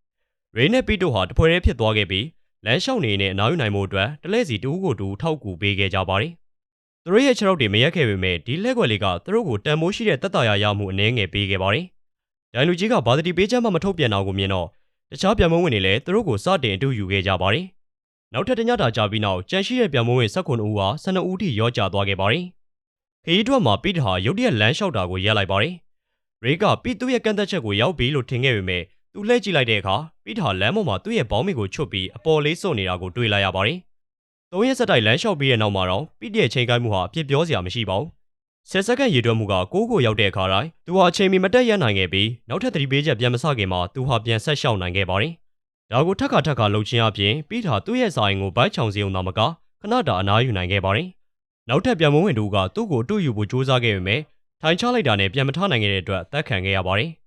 ရေနဲ့ပီတိုဟာတပွဲတည်းဖြစ်သွားခဲ့ပြီးလမ်းလျှောက်နေနဲ့အနားယူနိုင်မှုအတွက်တလဲစီတူးကိုတူထောက်ကူပေးခဲ့ကြပါတယ်။သူတို့ရဲ့ခြေထောက်တွေမရက်ခဲ့ပေမဲ့ဒီလက်ွက်လေးကသူတို့ကိုတန်မိုးရှိတဲ့တက်တာရရမှုအနှဲငယ်ပေးခဲ့ပါတယ်။ဒိုင်လူကြီးကဘာသတိပေးချက်မှမထုတ်ပြန်တော့ကိုမြင်တော့တခြားပြန်မဝင်တွေလည်းသူတို့ကိုစတင်အတူယူခဲ့ကြပါတယ်။နောက်ထပ်တညတာကြာပြီးနောက်ကြန့်ရှိတဲ့ပြန်မဝင်၁၉ဦးဟာ12ဦးထိရော့ကျသွားခဲ့ပါတယ်။ခရီးတွက်မှာပီတဟာရုတ်တရက်လမ်းလျှောက်တာကိုရက်လိုက်ပါတယ်။ရေကပီသူ့ရဲ့ကန့်သက်ချက်ကိုရောက်ပြီလို့ထင်ခဲ့ပေမဲ့ သူလှည့်ကြည့်လိုက်တဲ့အခါပီတာလမ်းပေါ်မှာသူ့ရဲ့ဘောင်းမီကိုချွတ်ပြီးအပေါ်လေးစွန့်နေတာကိုတွေ့လိုက်ရပါတယ်။သုံးရက်ဆက်တိုက်လမ်းလျှောက်ပြီးတဲ့နောက်မှာတော့ပီရဲ့ချိန်ကိုက်မှုဟာအပြစ်ပြောစရာမရှိပါဘူး။ဆယ်စက္ကန့်ရေတွက်မှုကကိုးကိုရောက်တဲ့အခါတိုင်းသူဟာအချိန်မီမတက်ရနိုင်ခဲ့ပြီးနောက်ထပ်သတိပေးချက်ပြန်မဆခင်မှာသူဟာပြန်ဆက်လျှောက်နိုင်ခဲ့ပါတယ်။ဒါကိုထက်ခါထက်ခါလှုပ်ချင်းအပြင်ပီတာသူ့ရဲ့စာရင်ကိုဘိုက်ချောင်စီအောင်သာမကခဏတာအနားယူနိုင်ခဲ့ပါတယ်။နောက်ထပ်ပြန်မဝင်သူကသူ့ကိုအတူယူဖို့ကြိုးစားခဲ့ပေမဲ့ထိုင်ချလိုက်တာနဲ့ပြန်မထနိုင်ခဲ့တဲ့အတွက်သက်ခံခဲ့ရပါတယ်။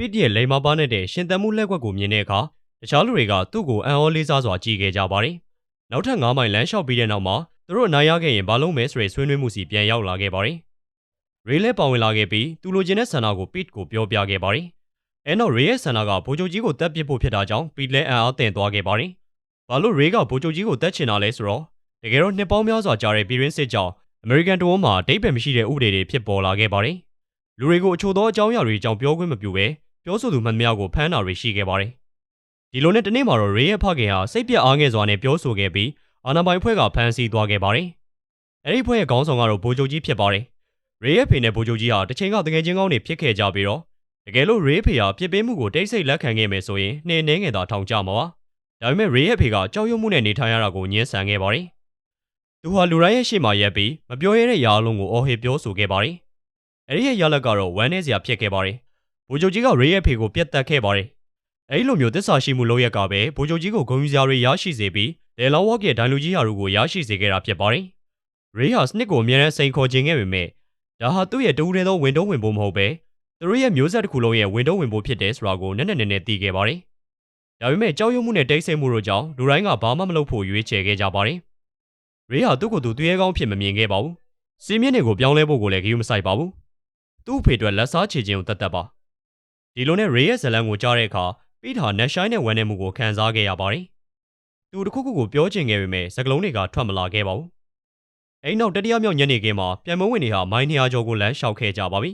ပီတီရဲ့လိမ်မပါနေတဲ့ရှင်သန်မှုလက်ကွက်ကိုမြင်တဲ့အခါတခြားလူတွေကသူ့ကိုအံ့ဩလေးစားစွာကြည့်ခဲ့ကြပါတယ်။နောက်ထပ်9မိုင်လမ်းလျှောက်ပြီးတဲ့နောက်မှာသူတို့အနိုင်ရခဲ့ရင်ဘာလုပ်မယ်ဆိုတဲ့ဆွေးနွေးမှုစီပြန်ရောက်လာခဲ့ပါတယ်။ရေလဲပါဝင်လာခဲ့ပြီးသူလိုချင်တဲ့ဆန္ဒကိုပစ်ကိုပြောပြခဲ့ပါတယ်။အဲနောက်ရေရဲ့ဆန္ဒကဗိုလ်ချုပ်ကြီးကိုတက်ပစ်ဖို့ဖြစ်တာကြောင့်ပစ်လဲအံ့အားသင့်သွားခဲ့ပါတယ်။ဘာလို့ရေကဗိုလ်ချုပ်ကြီးကိုတက်ချင်တာလဲဆိုတော့တကယ်တော့နှစ်ပေါင်းများစွာကြာတဲ့ပြည်ရင်းစစ်ကြောင့်အမေရိကန်တဝန်းမှာဒိတ်ပယ်မရှိတဲ့ဥပဒေတွေဖြစ်ပေါ်လာခဲ့ပါတယ်။လူတွေကိုအချို့သောအကြောင်းအရာတွေအကြောင်းပြောခွင့်မပြုဘဲ ပြောဆိုသူမှန်သမျှကိုဖမ်းတာတွေရှိခဲ့ပါတယ်။ဒီလိုနဲ့တနေ့မှာတော့ရေရဲ့ဖခင်ဟာစိတ်ပြတ်အားငယ်စွာနဲ့ပြောဆိုခဲ့ပြီးအာနာပိုင်ဖွဲ့ကဖမ်းဆီးသွားခဲ့ပါတယ်။အဲဒီဖွဲ့ရဲ့ခေါင်းဆောင်ကတော့ဗိုလ်ချုပ်ကြီးဖြစ်ပါတယ်။ရေရဲ့ဖေနဲ့ဗိုလ်ချုပ်ကြီးဟာတစ်ချိန်ကတကယ်ချင်းကောင်းတွေဖြစ်ခဲ့ကြပြီးတော့တကယ်လို့ရေဖေဟာပြစ်ပေးမှုကိုတိတ်ဆိတ်လက်ခံခဲ့မယ်ဆိုရင်နှင်းနှင်းငယ်သာထောင်ကြမှာပါ။ဒါပေမဲ့ရေရဲ့ဖေကကြောက်ရွံ့မှုနဲ့နေထိုင်ရတာကိုညှင်းဆန်ခဲ့ပါတယ်။သူဟာလူတိုင်းရဲ့ရှေ့မှာရက်ပြီးမပြောရတဲ့ရာအလုံးကိုအော်ဟစ်ပြောဆိုခဲ့ပါတယ်။အဲဒီရဲ့ရလက်ကတော့ဝမ်းနေစရာဖြစ်ခဲ့ပါတယ်။ ဗိုလ်ချုပ်ကြီးကရေရဲ့ဖေကိုပြတ်တက်ခဲ့ပါတယ်။အဲဒီလိုမျိုးသစ္စာရှိမှုလုပ်ရက်ကပဲဗိုလ်ချုပ်ကြီးကိုဂုဏ်ယူစရာတွေရရှိစေပြီးဒေလောင်ဝေါ့ရဲ့ဒိုင်လူကြီးဟာတို့ကိုရရှိစေခဲ့တာဖြစ်ပါတယ်။ရေဟာစနစ်ကိုအများနဲ့စိန်ခေါ်ခြင်းခဲ့ပေမဲ့ဒါဟာသူ့ရဲ့တူရဲသောဝင်တုံးဝင်ဖို့မဟုတ်ပဲသူတို့ရဲ့မျိုးဆက်တစ်ခုလုံးရဲ့ဝင်တုံးဝင်ဖို့ဖြစ်တယ်ဆိုတာကိုနက်နက်နဲနဲသိခဲ့ပါတယ်။ဒါပေမဲ့ကြောက်ရွံ့မှုနဲ့တိတ်ဆိတ်မှုတို့ကြောင့်လူတိုင်းကဘာမှမလုပ်ဖို့ရွေးချယ်ခဲ့ကြပါတယ်။ရေဟာသူ့ကိုယ်သူသူရဲကောင်းဖြစ်မမြင်ခဲ့ပါဘူး။စီးမြင့်တွေကိုပြောင်းလဲဖို့ကိုလည်းဂရုမစိုက်ပါဘူး။သူ့ဖေအတွက်လက်စားချေခြင်းကိုတတ်တတ်ပါ။ ဒီလိုနဲ့ရေရဲ့ဇလန်ကိုကြားတဲ့အခါပီတာနက်ရှိုင်းနဲ့ဝမ်းနေမှုကိုခံစားခဲ့ရပါတယ်။သူတခုခုကိုပြောချင်ခဲ့ပေမဲ့စကလုံးတွေကထွက်မလာခဲ့ပါဘူး။အဲ့နောက်တတိယမြောက်ညနေခင်းမှာပြန်မဝင်တွေဟာမိုင်း200ကျော်ကိုလမ်းလျှောက်ခဲ့ကြပါပြီ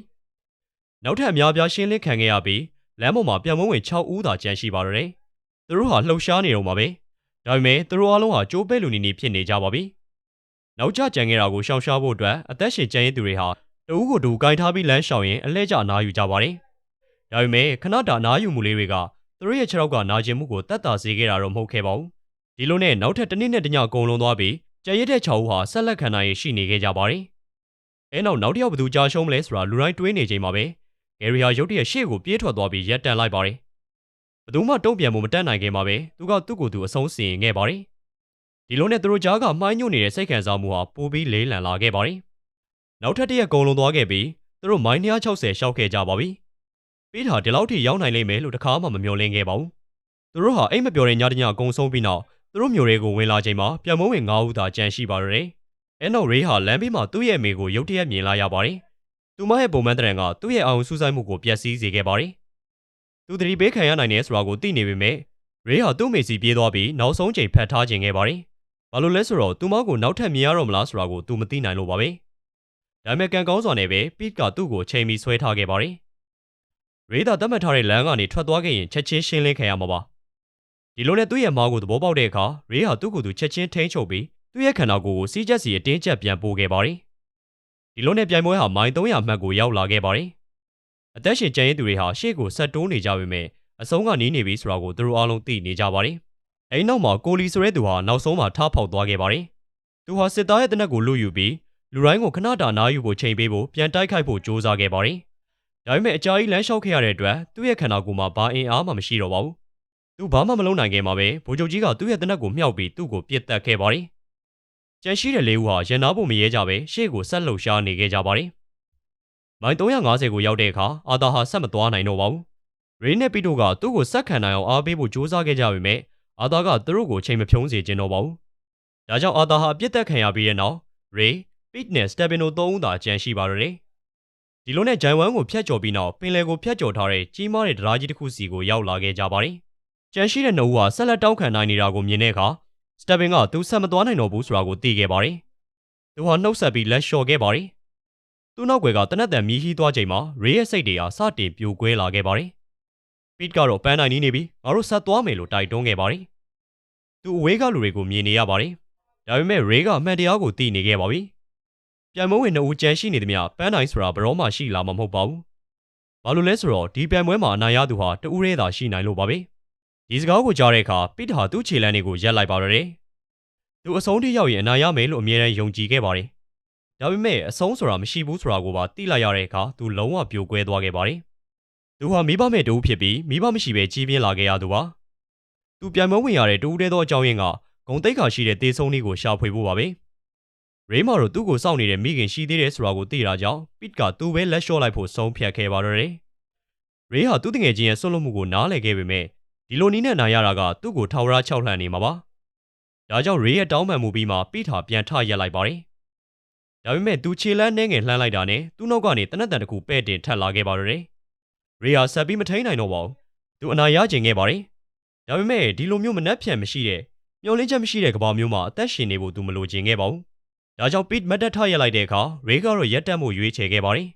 ။နောက်ထပ်အများပြားရှင်းလင်းခံခဲ့ရပြီးလမ်းပေါ်မှာပြန်မဝင်6ဦးသာကျန်ရှိပါတော့တယ်။သူတို့ဟာလှုပ်ရှားနေတော့မှာပဲ။ဒါပေမဲ့သူတို့အားလုံးဟာကြိုးပဲလူနေနေဖြစ်နေကြပါပြီ။နောက်ကျကြံခဲ့တာကိုရှောင်ရှားဖို့အတွက်အသက်ရှင်ကျန်ရည်သူတွေဟာတဦးကိုတူဂိုင်ထားပြီးလမ်းလျှောက်ရင်အလဲကျအနားယူကြပါတယ်။ ဒါပေမဲ့ခဏတာအနားယူမှုလေးတွေကသူသူတို့ရဲ့ခြေထောက်ကနာကျင်မှုကိုတက်တာစေခဲ့တာတော့မဟုတ်ခဲ့ပါဘူးဒီလိုနဲ့နောက်ထပ်တစ်နေ့နဲ့တညကုန်လုံးသွားပြီးကြံရစ်တဲ့6ဦးဟာဆက်လက်ခံနိုင်ရရှိနေခဲ့ကြပါတယ်အဲနောက်နောက်တစ်ယောက်ဘယ်သူကြာရှုံးမလဲဆိုတာလူတိုင်းတွေးနေချိန်မှာပဲဂယ်ရီဟာရုတ်တရက်ရှေ့ကိုပြေးထွက်သွားပြီးရက်တန်လိုက်ပါတယ်ဘယ်သူမှတုံ့ပြန်မှုမတက်နိုင်ခင်မှာပဲသူကသူ့ကိုယ်သူအဆုံးစီရင်ခဲ့ပါတယ်ဒီလိုနဲ့သူတို့ကြားကမှိုင်းညွတ်နေတဲ့စိတ်ခံစားမှုဟာပိုပြီးလေးလံလာခဲ့ပါတယ်နောက်ထပ်တစ်ရက်ကုန်လုံးသွားခဲ့ပြီးသူတို့မိုင်း160ရှောက်ခဲ့ကြပါပြီ ပြီးတာဒီလောက်ထိရောက်နိုင်လိမ့်မယ်လို့တခါမှမမျှော်လင့်ခဲ့ပါဘူးသူတို့ဟာအိမ်မပြောတဲ့ညတညအကုန်ဆုံးပြီးနောက်သူတို့မျိုးတွေကိုဝင်လာချိန်မှာပြန်မုံဝင်9ဦးသာကြံရှိပါတော့တယ်အဲနောက်ရေးဟာလမ်းဘေးမှာသူ့ရဲ့မိကိုရုတ်တရက်မြင်လာရပါတယ်သူမရဲ့ပုံမှန်တရံကသူ့ရဲ့အောင်စူးစိုက်မှုကိုပျက်စီးစေခဲ့ပါတယ်သူတတိပေးခံရနိုင်တဲ့ဆိုတာကိုသိနေပေမဲ့ရေးဟာသူ့မိစီပြေးသွားပြီးနောက်ဆုံးချိန်ဖတ်ထားခြင်းခဲ့ပါတယ်ဘာလို့လဲဆိုတော့သူမကိုနောက်ထပ်မြင်ရတော့မလားဆိုတာကိုသူမသိနိုင်လို့ပါပဲဒါပေမဲ့ကံကောင်းစွာနဲ့ပဲပစ်ကသူ့ကိုချိန်ပြီးဆွဲထားခဲ့ပါတယ် ရေဒါတတ်မှတ်ထားတဲ့လမ်းကနေထွက်သွားခဲ့ရင်ချက်ချင်းရှင်းလင်းခံရမှာပါဒီလိုနဲ့သူ့ရဲ့မောင်းကိုသဘောပေါက်တဲ့အခါရေဟာသူ့ကိုယ်သူချက်ချင်းထိန်းချုပ်ပြီးသူ့ရဲ့ခန္ဓာကိုယ်ကိုစီးချက်စီအတင်းကျပ်ပြန်ပို့ခဲ့ပါတယ်ဒီလိုနဲ့ပြိုင်ပွဲဟာမိုင်300မှတ်ကိုရောက်လာခဲ့ပါတယ်အသက်ရှင်ကျန်ရည်သူတွေဟာရှေ့ကိုဆက်တိုးနေကြပေမဲ့အဆုံးကနီးနေပြီဆိုတာကိုသူတို့အားလုံးသိနေကြပါတယ်အဲဒီနောက်မှာကိုလီဆိုတဲ့သူဟာနောက်ဆုံးမှာထားဖောက်သွားခဲ့ပါတယ်သူဟာစစ်သားရဲ့တနက်ကိုလွတ်ယူပြီးလူတိုင်းကိုခဏတာနားယူဖို့ချိန်ပေးဖို့ပြန်တိုက်ခိုက်ဖို့ကြိုးစားခဲ့ပါတယ် ဒါပေမဲ့အကြာကြီးလမ်းလျှောက်ခဲ့ရတဲ့အတွက်သူ့ရဲ့ခန္ဓာကိုယ်မှာဘာအင်အားမှမရှိတော့ပါဘူး။သူဘာမှမလုပ်နိုင်ခင်မှာပဲဗိုလ်ချုပ်ကြီးကသူ့ရဲ့တနက်ကိုမြှောက်ပြီးသူ့ကိုပြစ်တက်ခဲ့ပါတယ်။ကြံရှိတဲ့လေးဦးဟာရန်နာဖို့မရဲကြပဲရှေ့ကိုဆက်လှုပ်ရှားနေခဲ့ကြပါတယ်။မိုင်350ကိုရောက်တဲ့အခါအာသာဟာဆက်မသွားနိုင်တော့ပါဘူး။ရေနဲ့ပီတိုကသူ့ကိုဆက်ခံနိုင်အောင်အားပေးဖို့ကြိုးစားခဲ့ကြပေမဲ့အာသာကသူတို့ကိုချိန်မဖြုံးစေခြင်းတော့ပါဘူး။ဒါကြောင့်အာသာဟာပြစ်တက်ခံရပြီးတဲ့နောက်ရေပစ်နဲ့စတက်ပင်တို့သုံးဦးသာကြံရှိပါတော့တယ် ဒီလိုနဲ့ဂျိုင်ဝမ်ကိုဖျက်ကျော်ပြီးနောက်ပင်လယ်ကိုဖျက်ကျော်ထားတဲ့ကြီးမားတဲ့တရားကြီးတစ်ခုစီကိုရောက်လာခဲ့ကြပါတယ်။ကြံရှိတဲ့နှုတ်ဟာဆက်လက်တောင်းခံနိုင်နေတာကိုမြင်တဲ့အခါစတက်ပင်ကသူဆက်မသွားနိုင်တော့ဘူးဆိုတာကိုသိခဲ့ပါတယ်။သူဟာနှုတ်ဆက်ပြီးလက်လျှော်ခဲ့ပါတယ်။သူ့နောက်ွယ်ကတနက်တန်မြည်ဟီးသွားချိန်မှာရေရဲ့စိတ်တွေဟာစတင်ပြိုကွဲလာခဲ့ပါတယ်။ပစ်ကတော့ပန်းနိုင်နီးနေပြီးငါတို့ဆက်သွားမယ်လို့တိုက်တွန်းခဲ့ပါတယ်။သူအဝေးကလူတွေကိုမြင်နေရပါတယ်။ဒါပေမဲ့ရေကအမှန်တရားကိုသိနေခဲ့ပါပြီ။ ပြိုင်ပွဲဝင်နှစ်ဦးကြမ်းရှိနေသမျှပန်းနိုင်ဆိုတာဘရောမှရှိလာမှာမဟုတ်ပါဘူး။ဘာလို့လဲဆိုတော့ဒီပြိုင်ပွဲမှာအနိုင်ရသူဟာတဦးတည်းသာရှိနိုင်လို့ပါပဲ။ဒီစကားကိုကြားတဲ့အခါပစ်ဟာသူ့ခြေလမ်းတွေကိုရက်လိုက်ပါတော့တယ်။သူအဆုံးထိရောက်ရင်အနိုင်ရမယ်လို့အမြဲတမ်းယုံကြည်ခဲ့ပါတယ်။ဒါပေမဲ့အဆုံးဆိုတာမရှိဘူးဆိုတာကိုပါသိလိုက်ရတဲ့အခါသူလုံးဝပြိုကွဲသွားခဲ့ပါတယ်။သူဟာမိဘမဲ့တူဖြစ်ပြီးမိဘမရှိဘဲကြီးပြင်းလာခဲ့ရသူပါ။သူပြိုင်ပွဲဝင်ရတဲ့တူဦးတည်းသောအကြောင်းရင်းကဂုံတိတ်ခါရှိတဲ့တေးဆုံးလေးကိုရှာဖွေဖို့ပါပဲ။ ရေမာတို့သူ့ကိုစောင့်နေတဲ့မိခင်ရှိသေးတယ်ဆိုတာကိုသိတာကြောင့်ပစ်ကသူ့ပဲလက်လျှော့လိုက်ဖို့ဆုံးဖြတ်ခဲ့ပါတော့တယ်။ရေဟာသူ့တငယ်ချင်းရဲ့ဆွလွတ်မှုကိုနားလည်ခဲ့ပေမဲ့ဒီလိုနီးနဲ့နိုင်ရတာကသူ့ကိုထောက်ရ၆လှန်နေမှာပါ။ဒါကြောင့်ရေရဲ့တောင်းပန်မှုပြီးမှပစ်ဟာပြန်ထရက်လိုက်ပါတယ်။ဒါပေမဲ့သူခြေလန်းနှဲငယ်လှမ်းလိုက်တာနဲ့သူ့နောက်ကနေတနက်တန်တစ်ခုပဲ့တင်ထက်လာခဲ့ပါတော့တယ်။ရေဟာဆက်ပြီးမထိန်နိုင်တော့ပါဘူး။သူအနာရကျင်ခဲ့ပါတယ်။ဒါပေမဲ့ဒီလိုမျိုးမနှက်ဖြန်မရှိတဲ့မျောလင်းချက်မရှိတဲ့ကဘာမျိုးမှာအသက်ရှင်နေဖို့သူမလိုချင်ခဲ့ပါဘူး။ ဒါကြောင့် Pete မတ်တက်ထရလိုက်တဲ့အခါ Ray ကတော့ရက်တက်မှုရွေးချယ်ခဲ့ပါတယ်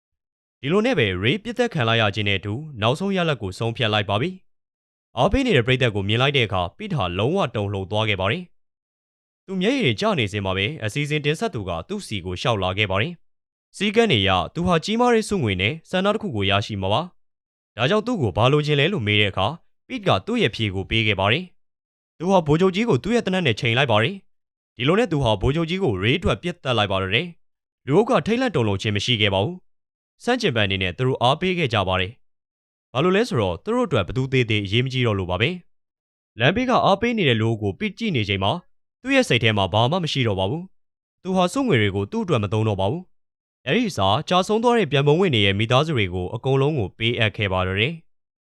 ။ဒီလိုနဲ့ပဲ Ray ပြစ်သက်ခံလိုက်ရခြင်းနဲ့အတူနောက်ဆုံးရလဒ်ကိုဆုံးဖြတ်လိုက်ပါပြီ။အားပေးနေတဲ့ပရိသတ်ကိုမြင်လိုက်တဲ့အခါ Pete ဟာလုံးဝတုန်လှုပ်သွားခဲ့ပါတယ်။သူမျက်ရည်ကျနေစဉ်မှာပဲအစီအစဉ်တင်ဆက်သူကသူ့စီကိုရှောက်လာခဲ့ပါတယ်။စီကန်းနေရသူဟာကြီးမားတဲ့စုငွေနဲ့စံနာတစ်ခုကိုရရှိမှာပါ။ဒါကြောင့်သူ့ကိုဘာလိုချင်လဲလို့မေးတဲ့အခါ Pete ကသူ့ရဲ့ဖြေကိုပေးခဲ့ပါတယ်။သူဟာဗိုလ်ချုပ်ကြီးကိုသူ့ရဲ့တနက်နဲ့ချိန်လိုက်ပါတယ် ဒီလိုနဲ့သူဟာဗိုလ်ချုပ်ကြီးကိုရေးထွက်ပြစ်တက်လိုက်ပါတော့တယ်လူအုပ်ကထိတ်လန့်တုန်လှုပ်ခြင်းမရှိခဲ့ပါဘူးစန့်ကျင်ပန်အနေနဲ့သူတို့အားပေးခဲ့ကြပါတယ်ဘာလို့လဲဆိုတော့သူတို့အတွက်ဘသူသေးသေးအရေးမကြီးတော့လို့ပါပဲလမ်းဘေးကအားပေးနေတဲ့လူအုပ်ကိုပြစ်ကြည့်နေချိန်မှာသူ့ရဲ့စိတ်ထဲမှာဘာမှမရှိတော့ပါဘူးသူဟာစုငွေတွေကိုသူ့အတွက်မသုံးတော့ပါဘူးအဲ့ဒီစာကြာဆုံးသွားတဲ့ပြန်ပုံဝင်နေရဲ့မိသားစုတွေကိုအကုန်လုံးကိုပေးအပ်ခဲ့ပါတော့တယ်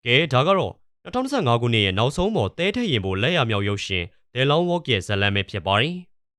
ကဲဒါကတော့2025ခုနှစ်ရဲ့နောက်ဆုံးပေါ်တဲထက်ရင်ဖို့လက်ရမြောက်ရုပ်ရှင် The Long Walk ရဲ့ဇာတ်လမ်းပဲဖြစ်ပါတယ်